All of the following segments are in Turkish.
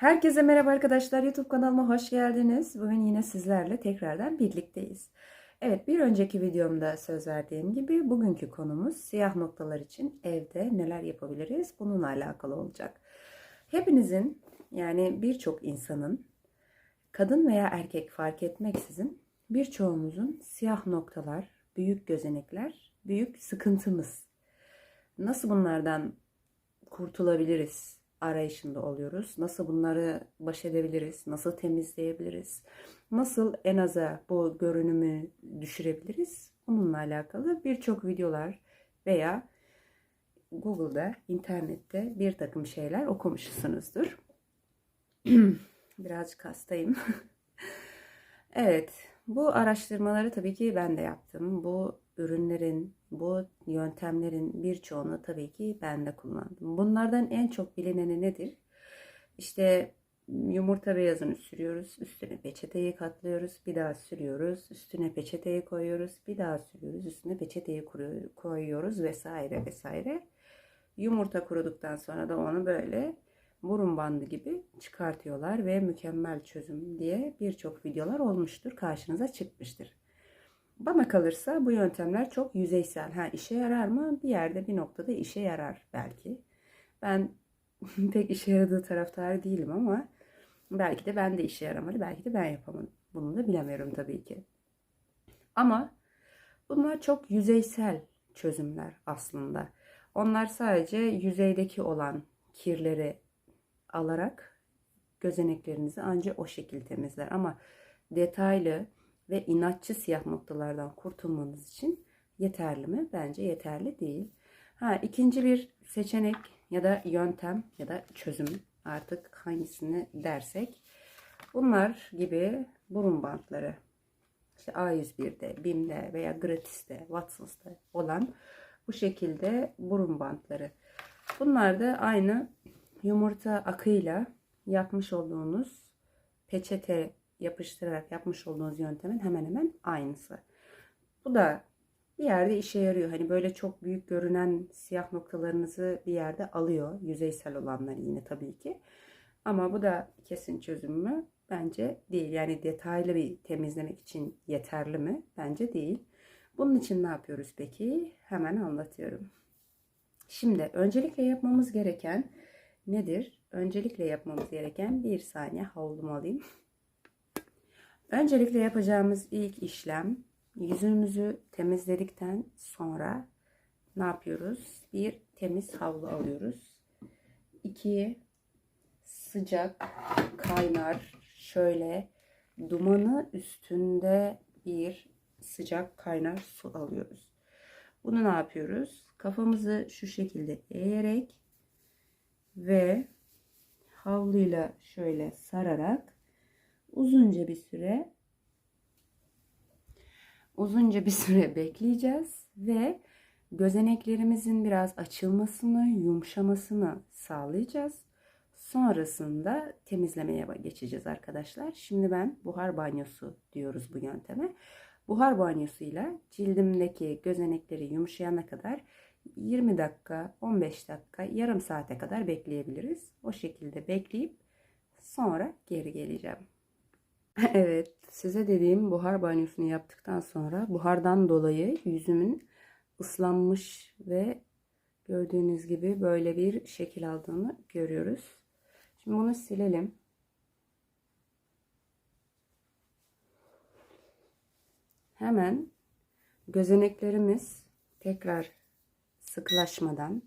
Herkese merhaba arkadaşlar. YouTube kanalıma hoş geldiniz. Bugün yine sizlerle tekrardan birlikteyiz. Evet bir önceki videomda söz verdiğim gibi bugünkü konumuz siyah noktalar için evde neler yapabiliriz? Bununla alakalı olacak. Hepinizin yani birçok insanın kadın veya erkek fark etmeksizin birçoğumuzun siyah noktalar, büyük gözenekler, büyük sıkıntımız. Nasıl bunlardan kurtulabiliriz arayışında oluyoruz. Nasıl bunları baş edebiliriz? Nasıl temizleyebiliriz? Nasıl en aza bu görünümü düşürebiliriz? Bununla alakalı birçok videolar veya Google'da, internette bir takım şeyler okumuşsunuzdur. Birazcık hastayım. evet, bu araştırmaları tabii ki ben de yaptım. Bu ürünlerin, bu yöntemlerin birçoğunu tabii ki ben de kullandım. Bunlardan en çok bilineni nedir? İşte yumurta beyazını sürüyoruz, üstüne peçeteyi katlıyoruz, bir daha sürüyoruz, üstüne peçeteyi koyuyoruz, bir daha sürüyoruz, üstüne peçeteyi koyuyoruz vesaire vesaire. Yumurta kuruduktan sonra da onu böyle burun bandı gibi çıkartıyorlar ve mükemmel çözüm diye birçok videolar olmuştur, karşınıza çıkmıştır. Bana kalırsa bu yöntemler çok yüzeysel. Ha işe yarar mı? Bir yerde bir noktada işe yarar belki. Ben pek işe yaradığı taraftarı değilim ama belki de ben de işe yaramadı. Belki de ben yapamadım. Bunu da bilemiyorum tabii ki. Ama bunlar çok yüzeysel çözümler aslında. Onlar sadece yüzeydeki olan kirleri alarak gözeneklerinizi ancak o şekilde temizler. Ama detaylı ve inatçı siyah noktalardan kurtulmanız için yeterli mi? Bence yeterli değil. Ha, ikinci bir seçenek ya da yöntem ya da çözüm artık hangisini dersek bunlar gibi burun bantları işte A101'de, BİM'de veya Gratis'te, Watsons'ta olan bu şekilde burun bantları. Bunlar da aynı yumurta akıyla yapmış olduğunuz peçete yapıştırarak yapmış olduğunuz yöntemin hemen hemen aynısı. Bu da bir yerde işe yarıyor. Hani böyle çok büyük görünen siyah noktalarınızı bir yerde alıyor. Yüzeysel olanları yine tabii ki. Ama bu da kesin çözüm mü? Bence değil. Yani detaylı bir temizlemek için yeterli mi? Bence değil. Bunun için ne yapıyoruz peki? Hemen anlatıyorum. Şimdi öncelikle yapmamız gereken nedir? Öncelikle yapmamız gereken bir saniye havlumu alayım. Öncelikle yapacağımız ilk işlem yüzümüzü temizledikten sonra ne yapıyoruz? Bir temiz havlu alıyoruz. İki sıcak kaynar şöyle dumanı üstünde bir sıcak kaynar su alıyoruz. Bunu ne yapıyoruz? Kafamızı şu şekilde eğerek ve havluyla şöyle sararak uzunca bir süre uzunca bir süre bekleyeceğiz ve gözeneklerimizin biraz açılmasını, yumuşamasını sağlayacağız. Sonrasında temizlemeye geçeceğiz arkadaşlar. Şimdi ben buhar banyosu diyoruz bu yönteme. Buhar banyosuyla cildimdeki gözenekleri yumuşayana kadar 20 dakika, 15 dakika, yarım saate kadar bekleyebiliriz. O şekilde bekleyip sonra geri geleceğim. Evet, size dediğim buhar banyosunu yaptıktan sonra buhardan dolayı yüzümün ıslanmış ve gördüğünüz gibi böyle bir şekil aldığını görüyoruz. Şimdi bunu silelim. Hemen gözeneklerimiz tekrar sıklaşmadan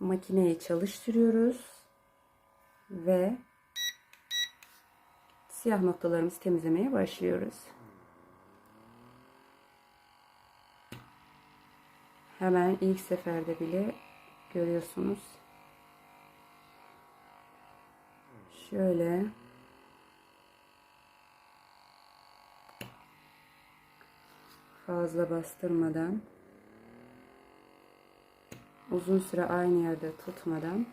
makineyi çalıştırıyoruz ve siyah noktalarımızı temizlemeye başlıyoruz. Hemen ilk seferde bile görüyorsunuz. Şöyle fazla bastırmadan uzun süre aynı yerde tutmadan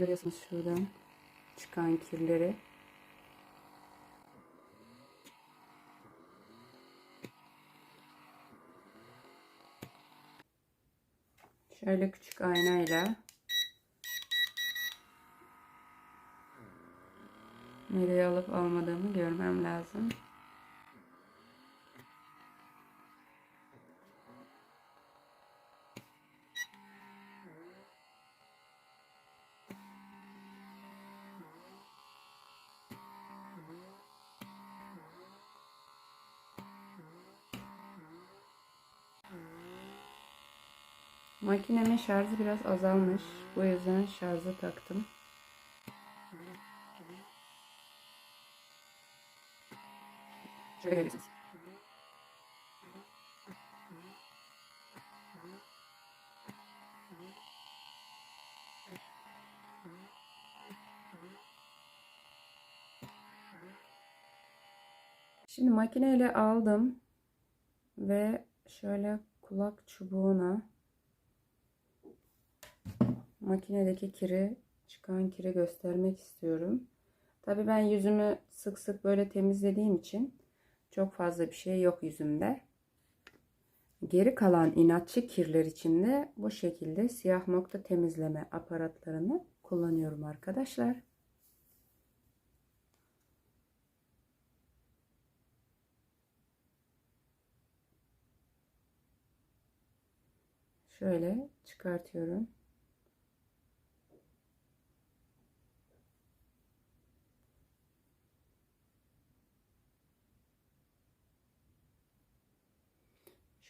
görüyorsunuz şuradan çıkan kirleri. Şöyle küçük aynayla nereye alıp almadığımı görmem lazım. Makinemin şarjı biraz azalmış. Bu yüzden şarjı taktım. Şöyle. Şimdi makineyle aldım ve şöyle kulak çubuğuna makinedeki kiri çıkan kiri göstermek istiyorum. Tabii ben yüzümü sık sık böyle temizlediğim için çok fazla bir şey yok yüzümde. Geri kalan inatçı kirler için de bu şekilde siyah nokta temizleme aparatlarını kullanıyorum arkadaşlar. Şöyle çıkartıyorum.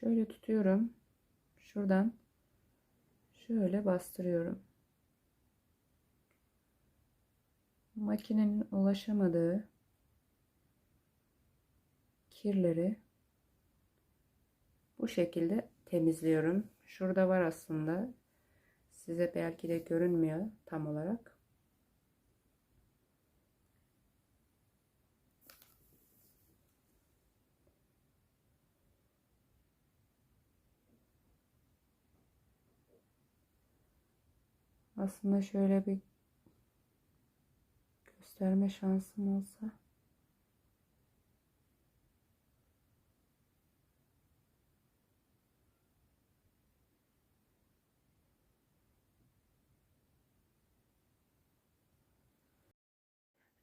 Şöyle tutuyorum. Şuradan şöyle bastırıyorum. Makinenin ulaşamadığı kirleri bu şekilde temizliyorum. Şurada var aslında. Size belki de görünmüyor tam olarak. Aslında şöyle bir gösterme şansım olsa.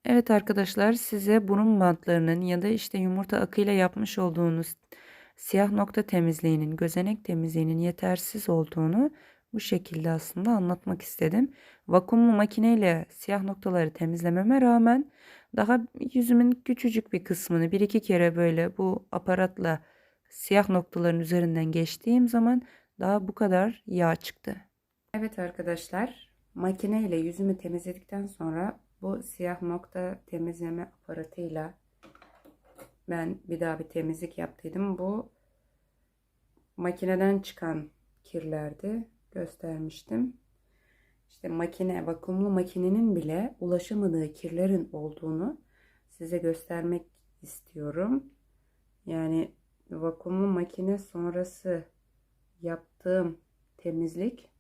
Evet arkadaşlar size burun bantlarının ya da işte yumurta akıyla yapmış olduğunuz siyah nokta temizliğinin, gözenek temizliğinin yetersiz olduğunu bu şekilde aslında anlatmak istedim. Vakumlu makineyle siyah noktaları temizlememe rağmen daha yüzümün küçücük bir kısmını bir iki kere böyle bu aparatla siyah noktaların üzerinden geçtiğim zaman daha bu kadar yağ çıktı. Evet arkadaşlar makineyle yüzümü temizledikten sonra bu siyah nokta temizleme aparatıyla ben bir daha bir temizlik yaptıydım. Bu makineden çıkan kirlerdi. Göstermiştim. İşte makine, vakumlu makinenin bile ulaşamadığı kirlerin olduğunu size göstermek istiyorum. Yani vakumlu makine sonrası yaptığım temizlik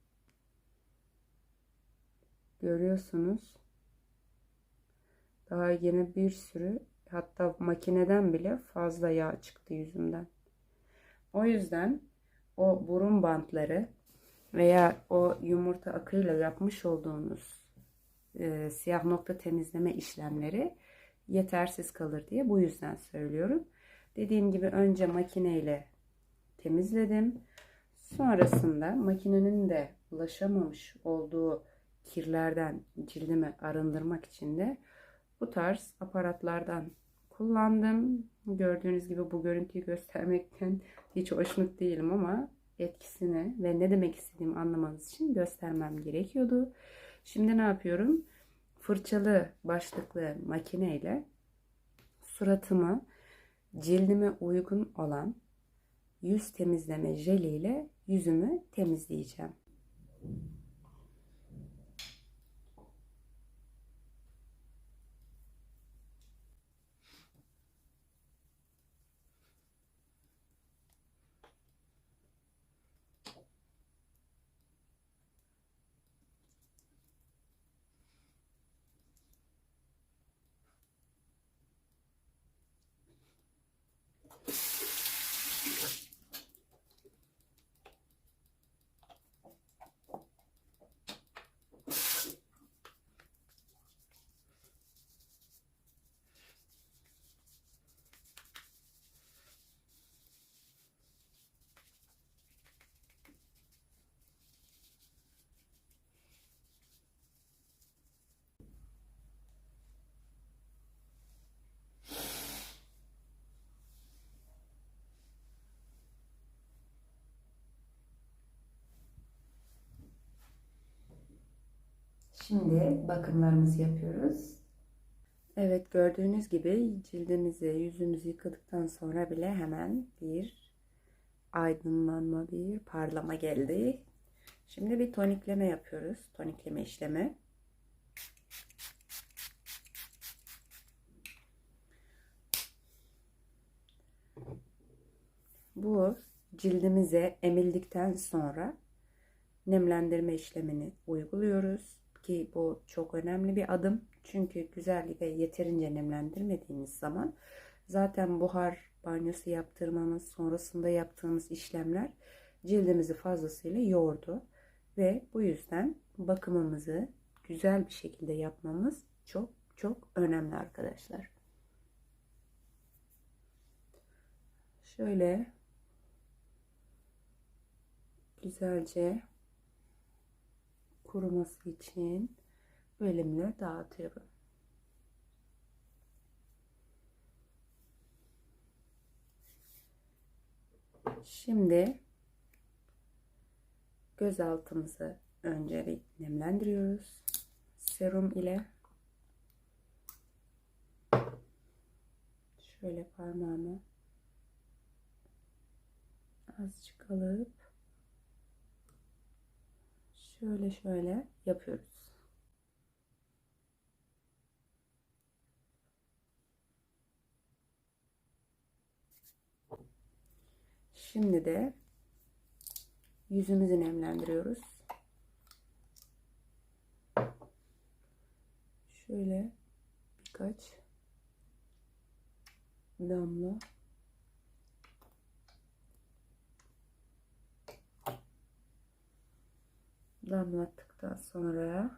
görüyorsunuz. Daha yeni bir sürü hatta makineden bile fazla yağ çıktı yüzümden. O yüzden o burun bantları veya o yumurta akıyla yapmış olduğunuz e, siyah nokta temizleme işlemleri yetersiz kalır diye bu yüzden söylüyorum. Dediğim gibi önce makineyle temizledim. Sonrasında makinenin de ulaşamamış olduğu kirlerden cildimi arındırmak için de bu tarz aparatlardan kullandım. Gördüğünüz gibi bu görüntüyü göstermekten hiç hoşnut değilim ama etkisini ve ne demek istediğimi anlamanız için göstermem gerekiyordu. Şimdi ne yapıyorum? Fırçalı başlıklı makineyle suratımı cildime uygun olan yüz temizleme jeliyle yüzümü temizleyeceğim. Şimdi bakımlarımızı yapıyoruz. Evet gördüğünüz gibi cildimizi, yüzümüzü yıkadıktan sonra bile hemen bir aydınlanma, bir parlama geldi. Şimdi bir tonikleme yapıyoruz. Tonikleme işlemi. Bu cildimize emildikten sonra nemlendirme işlemini uyguluyoruz ki bu çok önemli bir adım. Çünkü güzelliği yeterince nemlendirmediğimiz zaman zaten buhar banyosu yaptırmamız sonrasında yaptığımız işlemler cildimizi fazlasıyla yoğurdu ve bu yüzden bakımımızı güzel bir şekilde yapmamız çok çok önemli arkadaşlar. Şöyle güzelce kuruması için bölümle dağıtıyorum. Şimdi göz altımızı önce nemlendiriyoruz. Serum ile şöyle parmağımı azıcık alıp şöyle şöyle yapıyoruz. Şimdi de yüzümüzü nemlendiriyoruz. Şöyle birkaç damla damlattıktan sonra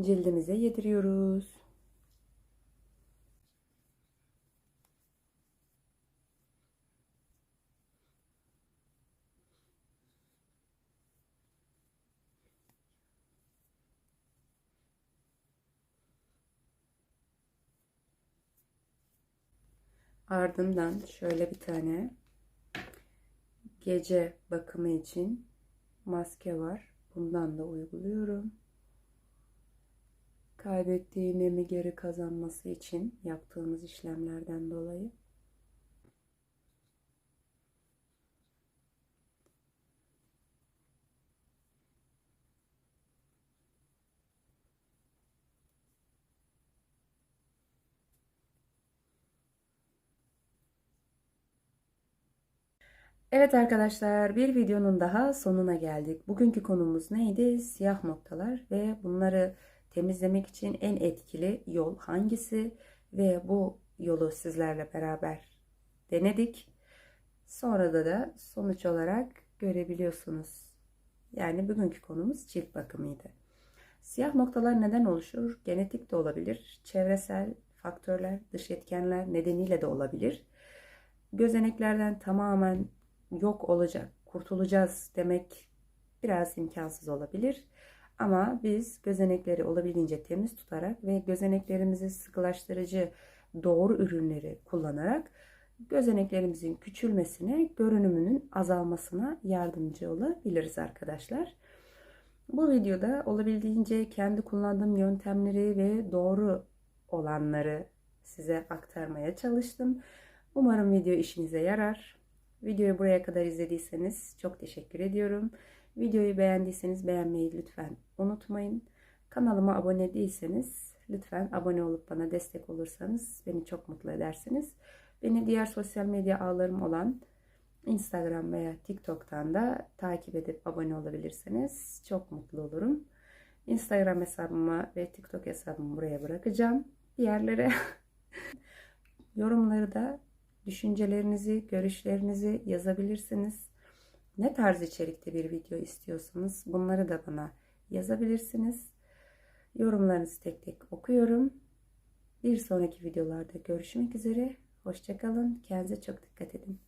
cildimize yediriyoruz. Ardından şöyle bir tane gece bakımı için maske var. Bundan da uyguluyorum. Kaybettiği nemi geri kazanması için yaptığımız işlemlerden dolayı. Evet arkadaşlar bir videonun daha sonuna geldik. Bugünkü konumuz neydi? Siyah noktalar ve bunları temizlemek için en etkili yol hangisi? Ve bu yolu sizlerle beraber denedik. Sonra da da sonuç olarak görebiliyorsunuz. Yani bugünkü konumuz cilt bakımıydı. Siyah noktalar neden oluşur? Genetik de olabilir, çevresel faktörler, dış etkenler nedeniyle de olabilir. Gözeneklerden tamamen yok olacak, kurtulacağız demek biraz imkansız olabilir. Ama biz gözenekleri olabildiğince temiz tutarak ve gözeneklerimizi sıkılaştırıcı doğru ürünleri kullanarak gözeneklerimizin küçülmesine, görünümünün azalmasına yardımcı olabiliriz arkadaşlar. Bu videoda olabildiğince kendi kullandığım yöntemleri ve doğru olanları size aktarmaya çalıştım. Umarım video işinize yarar. Videoyu buraya kadar izlediyseniz çok teşekkür ediyorum. Videoyu beğendiyseniz beğenmeyi lütfen unutmayın. Kanalıma abone değilseniz lütfen abone olup bana destek olursanız beni çok mutlu edersiniz. Beni diğer sosyal medya ağlarım olan Instagram veya TikTok'tan da takip edip abone olabilirsiniz. Çok mutlu olurum. Instagram hesabımı ve TikTok hesabımı buraya bırakacağım. Diğerlere yorumları da Düşüncelerinizi, görüşlerinizi yazabilirsiniz. Ne tarz içerikte bir video istiyorsanız bunları da bana yazabilirsiniz. Yorumlarınızı tek tek okuyorum. Bir sonraki videolarda görüşmek üzere. Hoşçakalın. Kendinize çok dikkat edin.